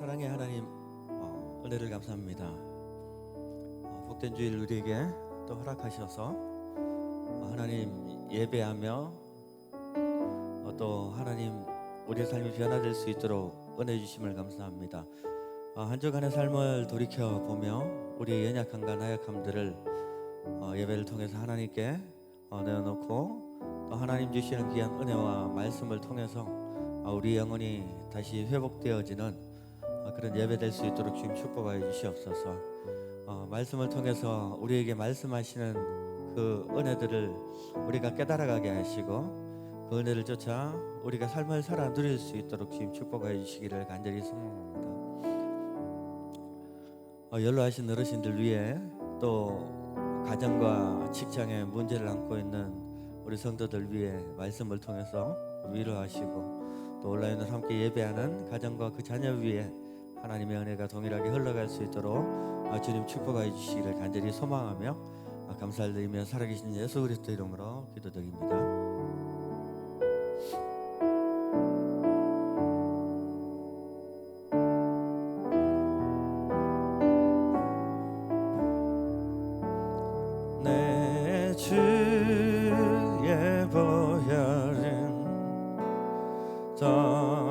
사랑의 하나님 어, 은혜를 감사합니다. 어, 복된 주일 우리에게 또 허락하셔서 어, 하나님 예배하며 어, 또 하나님 우리의 삶이 변화될 수 있도록 은혜 주심을 감사합니다. 어, 한 주간의 삶을 돌이켜 보며 우리의 연약함과 나약함들을 어, 예배를 통해서 하나님께 어, 내어놓고 또 하나님 주시는 귀한 은혜와 말씀을 통해서 어, 우리 영혼이 다시 회복되어지는 어, 그런 예배 될 수 있도록 주님 축복하여 주시옵소서. 어, 말씀을 통해서 우리에게 말씀하시는 그 은혜들을 우리가 깨달아가게 하시고 그 은혜를 쫓아 우리가 삶을 살아 누릴 수 있도록 주님 축복하여 주시기를 간절히 소망합니다. 어, 연로하신 어르신들 위해 또 가정과 직장에 문제를 안고 있는 우리 성도들 위해 말씀을 통해서 위로하시고 또 온라인으로 함께 예배하는 가정과 그 자녀 위에 하나님의 은혜가 동일하게 흘러갈 수 있도록 어, 주님 축복하여 주시기를 간절히 소망하며 어, 감사를 드리며 살아계신 예수 그리스도 이름으로 기도드립니다. 내 주의 보혈은 정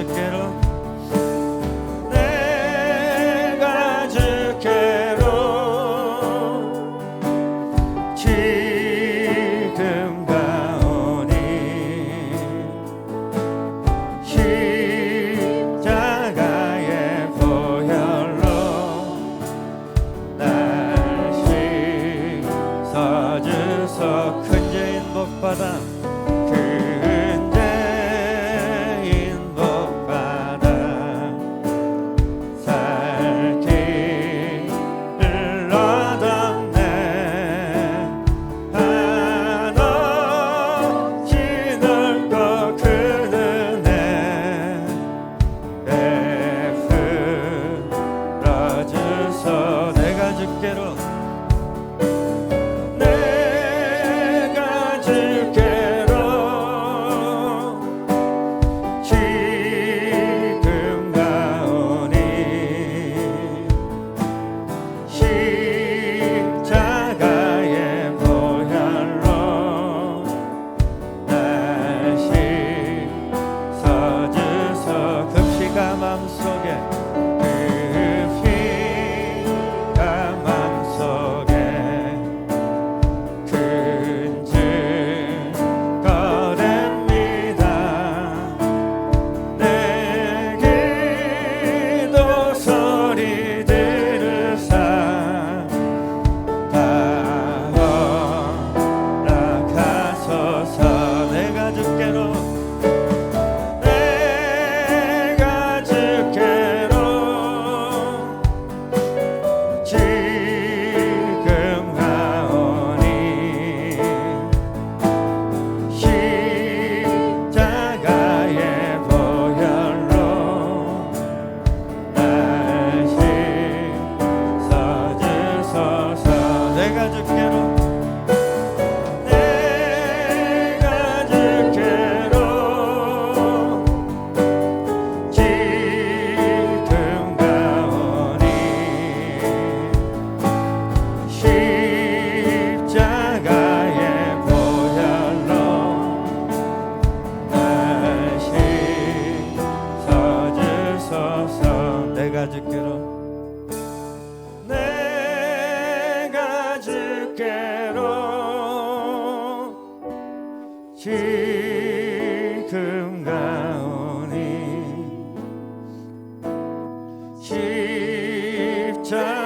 The kettle.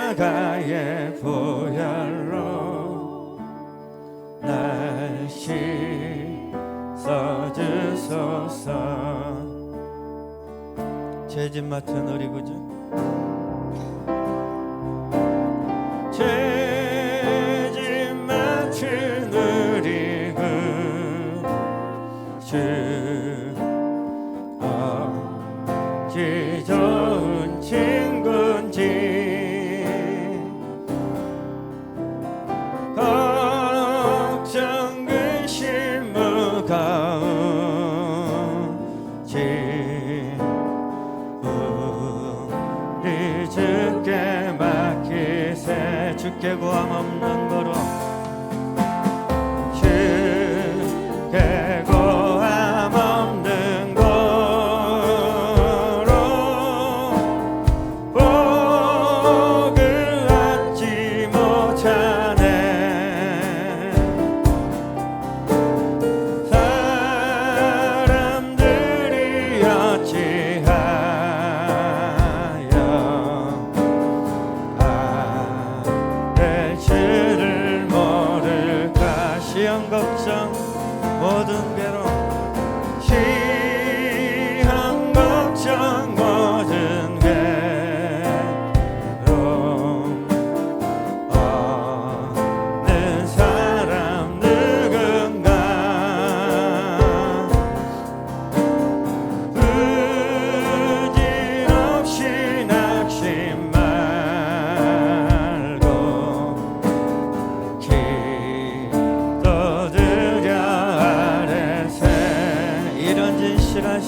십자가의 보혈로 날 씻어주소서. 죄짐 맡은 우리 구주. 죄 Jego amam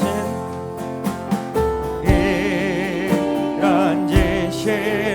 없는 이런 짓이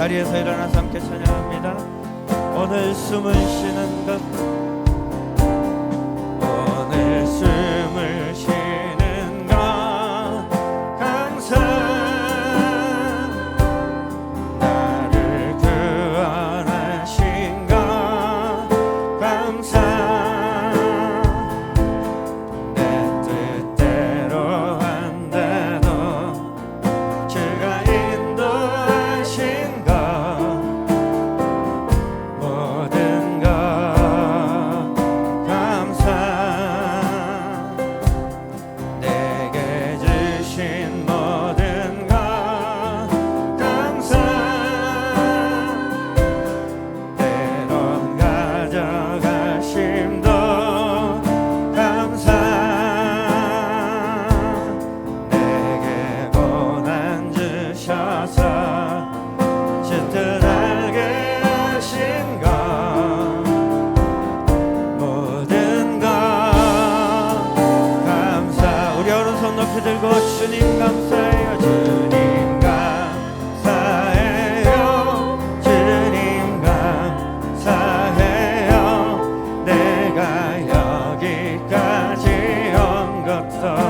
자리에서 일어나서 함께 찬양합니다. 오늘 숨을 쉬는 것 오늘 숨을 쉬는 Marta.